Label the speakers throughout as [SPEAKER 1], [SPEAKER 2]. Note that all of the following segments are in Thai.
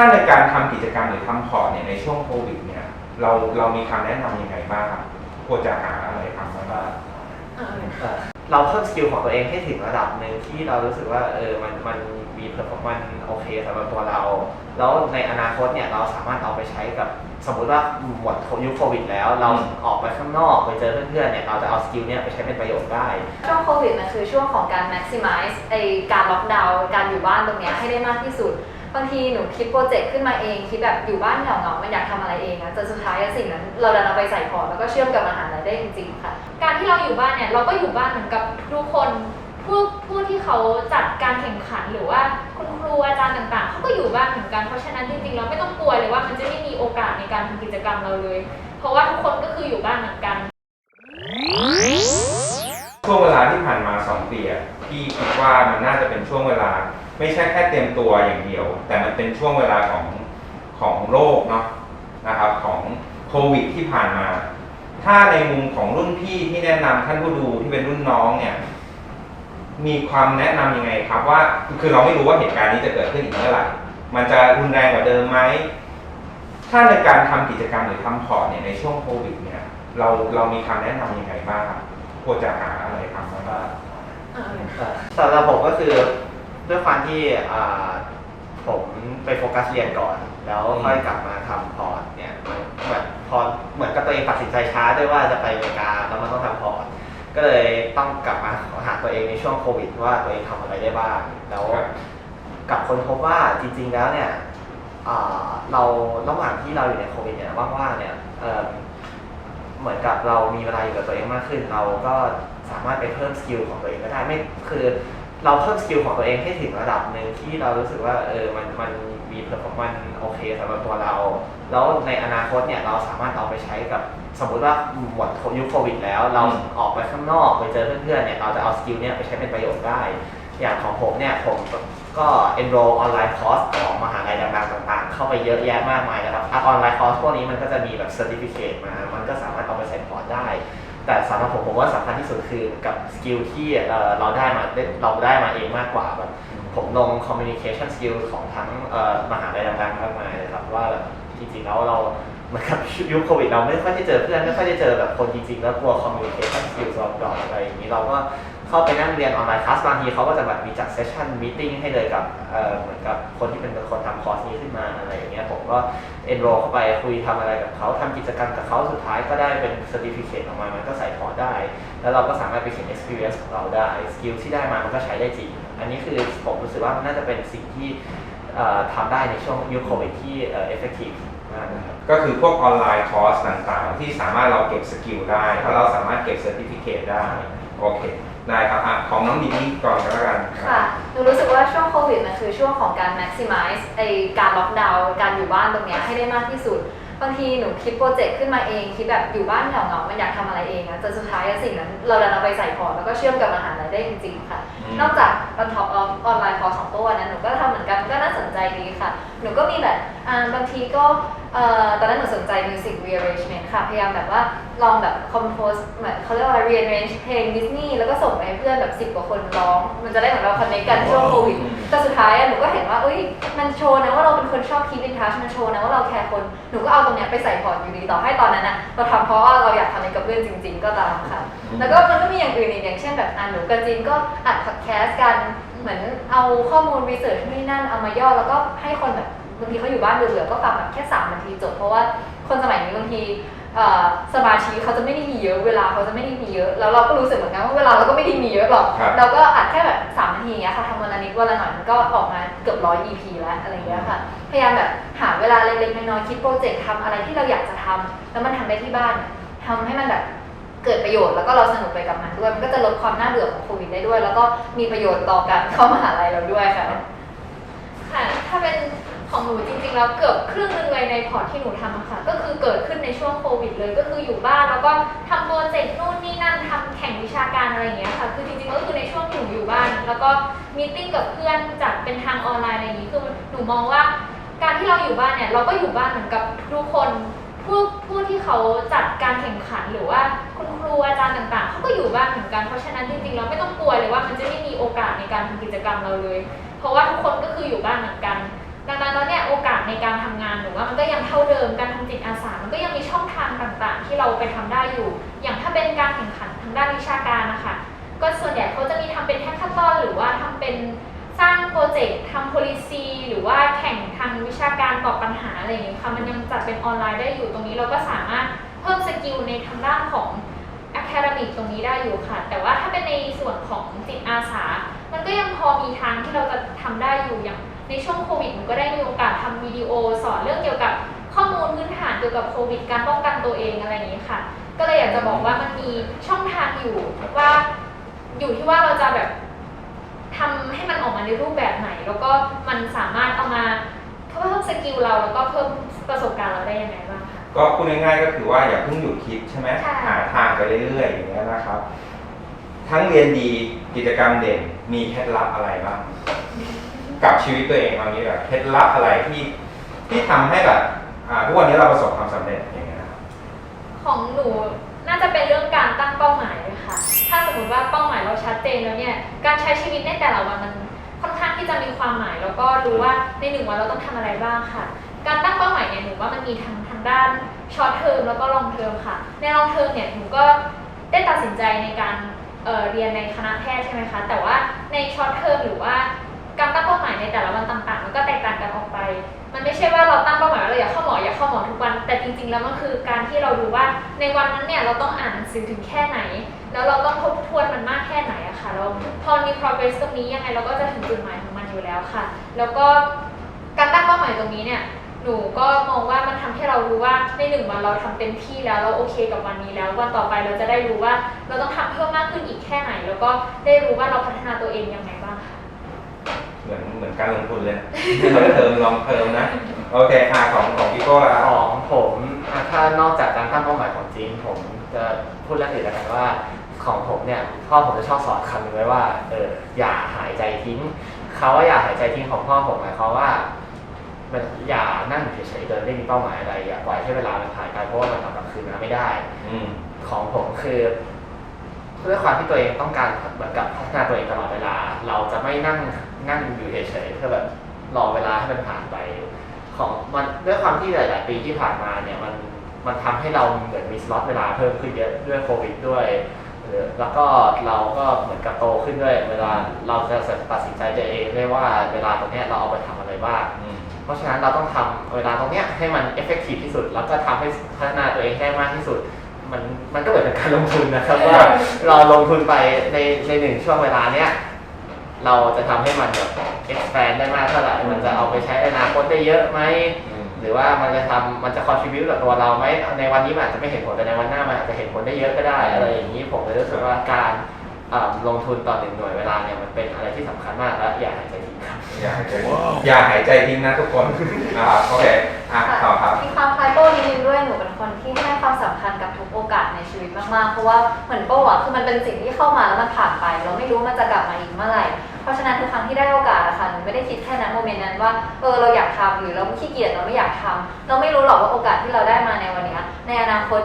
[SPEAKER 1] ถ้าในการทำกิจกรรมหรือทำพอร์ตเนี่ยในช่วงโควิดเนี่ยเราเรามีคำแนะนำยังไงบ้างครับควรจะหาอะไรทำบ้าง
[SPEAKER 2] เอ่อเอ่อเราเพิ่มสกิลของตัวเองให้ถึงระดับหนึ่งที่เรารู้สึกว่าเออมันมันมีเพอร์ฟอร์มันโอเคสำหรับตัวเรา แล้วในอนาคตเนี่ยเราสามารถเอาไปใช้กับสมมุติว่าหมดยุคโควิดแล้ว เราออกไปข้างนอกไปเจอเพื่อนๆเนี่ยเราจะเอาสกิลเนี่ยไปใช้เป็นประโยชน์ได้
[SPEAKER 3] ช่วงโควิดมันคือช่วงของการ maximize ไอการล็อกดาวน์การอยู่บ้านตรงเนี้ยให้ได้มากที่สุด บางทีหนูคิดโปรเจกต์ขึ้นมาเองคิดแบบอยู่บ้านเหงาๆมันอยากทำอะไรเองอะจนสุดท้ายสิ่งนั้น เราดันเอาไปใส่พอร์ตแล้วก็เชื่อมกับมหาลัยได้จริงๆค่ะ
[SPEAKER 4] การที่เราอยู่บ้านเนี่ยเราก็อยู่บ้านเหมือนกับทุกคนผู้ผู้ที่เขาจัดการแข่งขันหรือว่าคุณครูอาจารย์ต่างๆเขาก็อยู่บ้านเหมือนกันเพราะฉะนั้นจริงๆเราไม่ต้องกลัวเลยว่ามันจะไม่มีโอกาสในการทำกิจกรรมเราเลย เพราะว่าทุกคนก็คืออยู่บ้านเหมือนกัน
[SPEAKER 1] ช่วงเวลาที่ผ่านมาสองปีอะพี่คิดว่ามันน่าจะเป็นช่วงเวลา ไม่ใช่แค่เตรียมตัวอย่างเดียว แต่มันเป็นช่วงเวลาของของโลกเนาะนะครับของโควิดที่ผ่านมา ถ้าในมุมของรุ่นพี่ที่แนะนำท่านผู้ดูที่เป็นรุ่นน้องเนี่ย มีความแนะนำยังไงครับว่า คือเราไม่รู้ว่าเหตุการณ์นี้จะเกิดขึ้นอีกเมื่อไหร่ มันจะรุนแรงกว่าเดิมไหม ถ้าในการทำกิจกรรมหรือทำพอร์ตเนี่ยในช่วงโควิดเนี่ย เราเรามีคำแนะนำยังไงบ้างครับ ควรจะหาอะไรทำบ้าง
[SPEAKER 2] เอ่อเอ่อสำหรับผมก็คือด้วยความที่อ่าผมไปโฟกัสเรียนก่อน แล้วค่อยกลับมาทำพอร์ตเนี่ยมันเหมือนพอเหมือนกับตัวเองตัดสินใจช้าด้วยว่าจะไปอเมริกาแล้วมันต้องทำพอร์ตก็เลยต้องกลับมาหาตัวเองในช่วงโควิด ว่าตัวเองทำอะไรได้บ้างแล้วกลับคนพบว่าจริง ๆ แล้วเนี่ยอ่าเราระหว่างที่เราอยู่ในโควิดเนี่ยว่างๆเนี่ย เหมือนกับเรามีเวลาอยู่กับตัวเองมากขึ้น เราก็สามารถไปเพิ่มสกิลของตัวเองก็ได้ไม่คือเราเพิ่มสกิลของตัวเองให้ถึงระดับหนึ่งที่เรารู้สึกว่าเออมันมันมีเพอร์ฟอร์มันโอเคสำหรับตัวเรา แล้วในอนาคตเนี่ยเราสามารถเอาไปใช้กับสมมุติว่าหมดยุคโควิดแล้ว เราออกไปข้างนอกไปเจอเพื่อนๆเนี่ยเราจะเอาสกิลเนี่ยไปใช้เป็นประโยชน์ได้ อย่างของผมเนี่ยผมก็ enroll ออนไลน์คอร์สของมหาลัยดังๆต่างๆ เข้าไปเยอะแยะมากมายนะครับออนไลน์คอร์สพวกนี้มันก็จะมีแบบ certificate มา มันก็สามารถเอาไปใส่พอร์ตได้ แต่สำหรับผมผมว่าสำคัญที่สุดคือกับสกิลที่เราได้มาเราได้มาเองมากกว่าแบบผมลง communication skill ของทั้งมหาลัยดังๆมากมายเลยครับว่าแบบจริงๆแล้วเราเหมือนกับยุคโควิดเราไม่ค่อยได้เจอเพื่อนไม่ค่อยได้เจอแบบคนจริงๆ แล้วกลัว communication skills เราดรอปอะไรอย่างนี้เราก็ เข้าไปนั่งเรียนออนไลน์คลาสบางทีเขาก็จะแบบมีจัดเซสชั่นมีติ้งให้เลยกับเหมือนกับคนที่เป็นคนทำคอร์สนี้ขึ้นมาอะไรอย่างเงี้ยผมก็ enroll เข้าไปคุยทำอะไรกับเขาทำกิจกรรมกับเขาสุดท้ายก็ได้เป็น certificate ออกมา มันก็ใส่พอร์ตได้ แล้วเราก็สามารถไปเขียน experience ของเราได้สกิลที่ได้มามันก็ใช้ได้จริง อันนี้คือผมรู้สึกว่าน่าจะเป็นสิ่งที่ทำได้ในช่วงยุคโควิดที่เอ่อ effective มากนะครับ
[SPEAKER 1] ก็คือพวกออนไลน์คอร์สต่างๆ ที่สามารถเราเก็บสกิลได้ แล้วเราสามารถเก็บเซอร์ติฟิเคตได้โอเค ได้ครับอะของน้องดีนี่ก่อนก็แล้วกัน
[SPEAKER 3] ค่ะหนูรู้สึกว่าช่วงโควิดมันคือช่วงของการ maximize ไอการล็อกดาวน์การอยู่บ้านตรงเนี้ยให้ได้มากที่สุด บางทีหนูคิดโปรเจกต์ขึ้นมาเองคิดแบบอยู่บ้านเหงาๆมันอยากทำอะไรเองอะจนสุดท้ายอะสิ่งนั้น เราดันเอาไปใส่พอร์ตแล้วก็เชื่อมกับมหาลัยได้จริงๆค่ะ
[SPEAKER 1] อืม
[SPEAKER 3] นอกจากบันทอออนไลน์คอร์สของตัววันนั้นหนูก็ทำเหมือนกันก็น่าสนใจดีค่ะ หนูก็มีแบบอ่าบางทีก็ เอ่อตอนนั้นหนูสนใจ music rearrangement ค่ะ พยายามแบบว่าลองแบบ compose เหมือนเขาเรียกว่าอะไร rearrange เพลงดิสนีย์แล้วก็ส่งไปให้เพื่อนแบบสิบ10กว่าคนร้อง มันจะได้เหมือนเรา connect กันช่วงโควิด แต่สุดท้ายอะหนูก็เห็นว่าเอ้ย มันโชว์นะว่าเราเป็นคนชอบ keep in touch มันโชว์นะว่าเราแคร์คน หนูก็เอาตรงเนี้ยไปใส่พอร์ตอยู่ดีต่อให้ตอนนั้นอะเราทำเพราะว่าเราอยากทำในกับเพื่อนจริง ๆ ก็ตามค่ะ แล้วก็มันก็มีอย่างอื่นอีกอย่างเช่นแบบอ่านหนูกับจินก็อัดพอดแคสต์กัน เหมือนเอาข้อมูลรีเสิร์ชนี่นั่นเอามาย่อแล้วก็ให้คนแบบ บางทีเขาอยู่บ้านเบื่อๆก็ฟังแบบแค่สามนาทีจบเพราะว่าคนสมัยนี้บางทีเอ่อสมาธิเขาจะไม่ได้มีเยอะเวลาเขาจะไม่ได้มีเยอะ แล้วเราก็รู้สึกเหมือนกันว่าเวลาเราก็ไม่ได้มีเยอะหรอก
[SPEAKER 1] ครับ
[SPEAKER 3] เราก็อัดแค่แบบสามนาทีอะค่ะทำวันละนิดวันละหน่อยมันก็ออกมาเกือบร้อย EP แล้วอะไรอย่างเงี้ยค่ะพยายามแบบหาเวลาเล็กๆน้อยๆคิดโปรเจกต์ทำอะไรที่เราอยากจะทำแล้วมันทำได้ที่บ้านทำให้มันแบบเกิดประโยชน์แล้วก็เราสนุกไปกับมันด้วยมันก็จะลดความน่าเบื่อของโควิดได้ด้วย แล้วก็มีประโยชน์ต่อการเข้ามหาลัยเราด้วยค่ะ
[SPEAKER 4] ค่ะถ้าเป็น ของหนูจริงๆแล้วเกือบครึ่งหนึ่งเลยในพอร์ตที่หนูทำอะค่ะ ก็คือเกิดขึ้นในช่วงโควิดเลย ก็คืออยู่บ้านแล้วก็ทำโปรเจกต์นู่นนี่นั่นทำแข่งวิชาการอะไรอย่างเงี้ยค่ะ คือจริงๆก็คือในช่วงที่หนูอยู่บ้าน แล้วก็มีติ้งกับเพื่อนจากเป็นทางออนไลน์อะไรอย่างงี้คือหนูมองว่า การที่เราอยู่บ้านเนี่ยเราก็อยู่บ้านเหมือนกับทุกคนผู้ผู้ที่เขาจัดการแข่งขันหรือว่าคุณครูอาจารย์ต่างๆเขาก็อยู่บ้านเหมือนกันเพราะฉะนั้นจริงๆเราไม่ต้องกลัวเลยว่ามันจะไม่มีโอกาสในการทำกิจกรรมเราเลย เพราะว่าทุกคนก็คืออยู่บ้านเหมือนกัน ดังนั้นแล้วเนี่ยโอกาสในการทำงานหนูว่ามันก็ยังเท่าเดิมการทำจิตอาสา มันก็ยังมีช่องทางต่างๆ ที่เราไปทำได้อยู่ อย่างถ้าเป็นการแข่งขันทางด้านวิชาการนะคะก็ส่วนใหญ่เขาจะมีทำเป็นแฮกเกอร์ตอนหรือว่าทำเป็นสร้างโปรเจกต์ทำ policy หรือว่าแข่งทางวิชาการตอบปัญหาอะไรอย่างนี้ค่ะมันยังจัดเป็นออนไลน์ได้อยู่ตรงนี้เราก็สามารถเพิ่มสกิลในทางด้านของ academic ตรงนี้ได้อยู่ค่ะ แต่ว่าถ้าเป็นในส่วนของจิตอาสา มันก็ยังพอมีทางที่เราจะทำได้อยู่อย่าง ในช่วงโควิดมันก็ได้มีโอกาสทำวิดีโอ สอนเรื่องเกี่ยวกับข้อมูลพื้นฐานเกี่ยวกับโควิด การป้องกันตัวเองอะไรอย่างนี้ค่ะ ก็เลยอยากจะบอกว่ามันมีช่องทางอยู่ว่าอยู่ที่ว่าเราจะแบบทำให้มันออกมาในรูปแบบไหน แล้วก็มันสามารถเอามาเพิ่มสกิลเราแล้วก็เพิ่มประสบการณ์เราได้ยังไงบ้างคะ
[SPEAKER 1] ก็พูดง่ายๆก็คือว่าอย่าเพิ่งหยุดคิดใช่ไหม
[SPEAKER 4] ใช่
[SPEAKER 1] หาทางไปเรื่อยๆอย่างเงี้ยนะครับ ทั้งเรียนดีกิจกรรมเด่นมีเคล็ดลับอะไรบ้าง กับชีวิตตัวเองเอางี้แบบเคล็ดลับอะไรที่ที่ทำให้แบบอ่าทุกวันนี้เราประสบความสำเร็จอย่างเงี้ยนะครับ
[SPEAKER 4] ของหนูน่าจะเป็นเรื่องการตั้งเป้าหมายเลยค่ะ ถ้าสมมติว่าเป้าหมายเราชัดเจนแล้วเนี่ย การใช้ชีวิตในแต่ละวันมันค่อนข้างที่จะมีความหมาย แล้วก็รู้ว่าในหนึ่งวันเราต้องทำอะไรบ้างค่ะ การตั้งเป้าหมายเนี่ยหนูว่ามันมีทั้งทางด้านช็อตเทอมแล้วก็ลองเทอมค่ะ ในลองเทอมเนี่ยหนูก็ได้ตัดสินใจในการเอ่อเรียนในคณะแพทย์ใช่ไหมคะ แต่ว่าในช็อตเทอมหรือว่า แต่ละวันต่างๆ มันก็แตกต่างกันออกไป มันไม่ใช่ว่าเราตั้งเป้าหมายว่าเราอยากเข้าหมออยากเข้าหมอทุกวัน แต่จริงๆ แล้วมันคือการที่เราดูว่าในวันนั้นเนี่ยเราต้องอ่านหนังสือถึงแค่ไหน แล้วเราต้องทบทวนมันมากแค่ไหนอะค่ะแล้วพอมี progress ตรงนี้ยังไงเราก็จะถึงจุดหมายของมันอยู่แล้วค่ะ แล้วก็การตั้งเป้าหมายตรงนี้เนี่ยหนูก็มองว่ามันทำให้เรารู้ว่าในหนึ่งวันเราทำเต็มที่แล้วเราโอเคกับวันนี้แล้ววันต่อไปเราจะได้รู้ว่าเราต้องทำเพิ่มมากขึ้นอีกแค่ไหน แล้วก็ได้รู้ว่าเราพัฒนาตัวเองยังไง
[SPEAKER 1] เหมือนเหมือนการลงทุนเลยนะเทอมลองเทอมนะ โอเคอ่าของของพี่โก้ละครับ
[SPEAKER 2] ของผมอะถ้านอกจากการตั้งเป้าหมายของจีนผมจะพูดเรื่องอื่นแล้วกันว่า ของผมเนี่ยพ่อผมจะชอบสอนคำหนึงไว้ว่าเอออย่าหายใจทิ้งเขาว่าอย่าหายใจทิ้งของพ่อผมหมายความว่ามันอย่านั่งเฉยๆโดยไม่มีเป้าหมายอะไรอย่าปล่อยให้เวลามันผ่านไปเพราะว่ามันเอากลับคืนมาไม่ได้
[SPEAKER 1] อืม
[SPEAKER 2] ของผมคือ ด้วยความที่ตัวเองต้องการเหมือนกับพัฒนาตัวเองตลอดเวลา เราจะไม่นั่งนั่งอยู่เฉยๆเพื่อแบบรอเวลาให้มันผ่านไป ของมันด้วยความที่หลาย ๆ ปีที่ผ่านมาเนี่ยมันมันทำให้เราเหมือนมีสล็อตเวลาเพิ่มขึ้นเยอะด้วยโควิดด้วยแล้วก็เราก็เหมือนกับโตขึ้นด้วย เวลาเราจะตัดสินใจตัวเองได้ว่าเวลาตรงเนี้ยเราเอาไปทำอะไรบ้างเพราะฉะนั้นเราต้องทำเวลาตรงเนี้ยให้มันเอฟเฟกตีฟที่สุด แล้วก็ทำให้พัฒนาตัวเองให้มากที่สุด มันมันก็เหมือนเป็นการลงทุนนะครับ ว่าเราลงทุนไปในในหนึ่งช่วงเวลาเนี้ยเราจะทำให้มันแบบ expand ได้มากเท่าไหร่ มันจะเอาไปใช้ในอนาคตได้เยอะไหม
[SPEAKER 1] อืม
[SPEAKER 2] หรือว่ามันจะทำมันจะ contribute กับตัวเราไหม ในวันนี้มันอาจจะไม่เห็นผลแต่ในวันหน้ามันอาจจะเห็นผลได้เยอะก็ได้ อะไรอย่างนี้ผมเลยรู้สึกว่าการอ่าลงทุนต่อหนึ่งหน่วยเวลาเนี่ยมันเป็นอะไรที่สำคัญมากและอย่าหายใจทิ้งครับ
[SPEAKER 1] อย่าหายใจอย่าหายใจทิ้งนะทุกคนอ่าโอเคอะต่อครับ
[SPEAKER 3] มากๆ เพราะว่าเหมือนโป้อะคือมันเป็นสิ่งที่เข้ามาแล้วมันผ่านไป เราไม่รู้มันจะกลับมาอีกเมื่อไหร่ เพราะฉะนั้นทุกครั้งที่ได้โอกาสอะค่ะหนูไม่ได้คิดแค่นั้นโมเมนต์นั้นว่าเออเราอยากทำหรือเราขี้เกียจเราไม่อยากทำเราไม่รู้หรอกว่าโอกาสที่เราได้มาในวันเนี้ยในอนาคต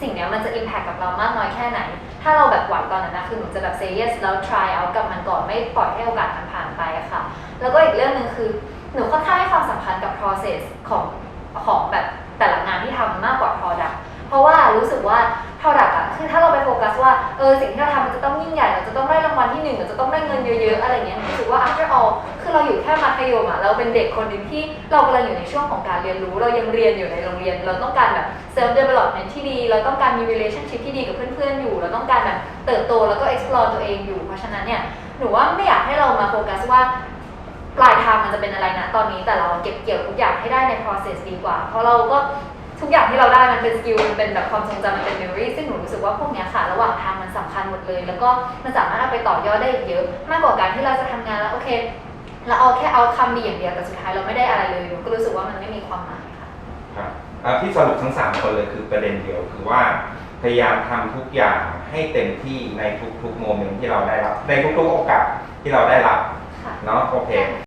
[SPEAKER 3] สิ่งเนี้ยมันจะอิมแพคกับเรามากน้อยแค่ไหน ถ้าเราแบบหวังตอนนั้นนะคือหนูจะแบบ say yes แล้ว try out กับมันก่อนไม่ปล่อยให้โอกาสมันผ่านไปอะค่ะ แล้วก็อีกเรื่องหนึ่งคือ หนูค่อนข้างให้ความสำคัญกับ process ของของแบบแต่ละงานที่ทำมากกว่า product เพราะว่ารู้สึกว่า product อะคือถ้าเราไปโฟกัสว่าเออสิ่งที่เราทำมันจะต้องยิ่งใหญ่เราจะต้องได้รางวัลที่หนึ่งเราจะต้องได้เงินเยอะๆอะไรเงี้ยรู้สึกว่า after all คือเราอยู่แค่มัธยมอะเราเป็นเด็กคนหนึ่งที่เรากำลังอยู่ในช่วงของการเรียนรู้ เรายังเรียนอยู่ในโรงเรียน เราต้องการแบบ self development ที่ดี เราต้องการมี relationship ที่ดีกับเพื่อนๆอยู่ เราต้องการแบบเติบโตแล้วก็ explore ตัวเองอยู่ เพราะฉะนั้นเนี่ยหนูว่าไม่อยากให้เรามาโฟกัสว่าปลายทางมันจะเป็นอะไรนะตอนนี้แต่เราเก็บเกี่ยวทุกอย่างให้ได้ใน process ดีกว่า เพราะเราก็ ทุกอย่างที่เราได้มันเป็นสกิลมันเป็นแบบความทรงจำมันเป็น memory ซึ่งหนูรู้สึกว่าพวกเนี้ยค่ะ ระหว่างทางมันสำคัญหมดเลย แล้วก็มันสามารถเอาไปต่อยอดได้อีกเยอะ มากกว่าการที่เราจะทำงานแล้วโอเคเราเอาแค่เอาคำดีอย่างเดียวแต่สุดท้ายเราไม่ได้อะไรเลยหนูก็รู้สึกว่ามันไม่มีความหมายค่ะ
[SPEAKER 1] ครับอะที่สรุปทั้ง 3 คนเลยคือประเด็นเดียวคือว่า พยายามทำทุกอย่างให้เต็มที่ในทุกๆโมเมนต์ที่เราได้รับ ในทุกๆโอกาสที่เราได้รับ
[SPEAKER 3] ค่ะ
[SPEAKER 1] เนาะโอเค
[SPEAKER 3] ใช่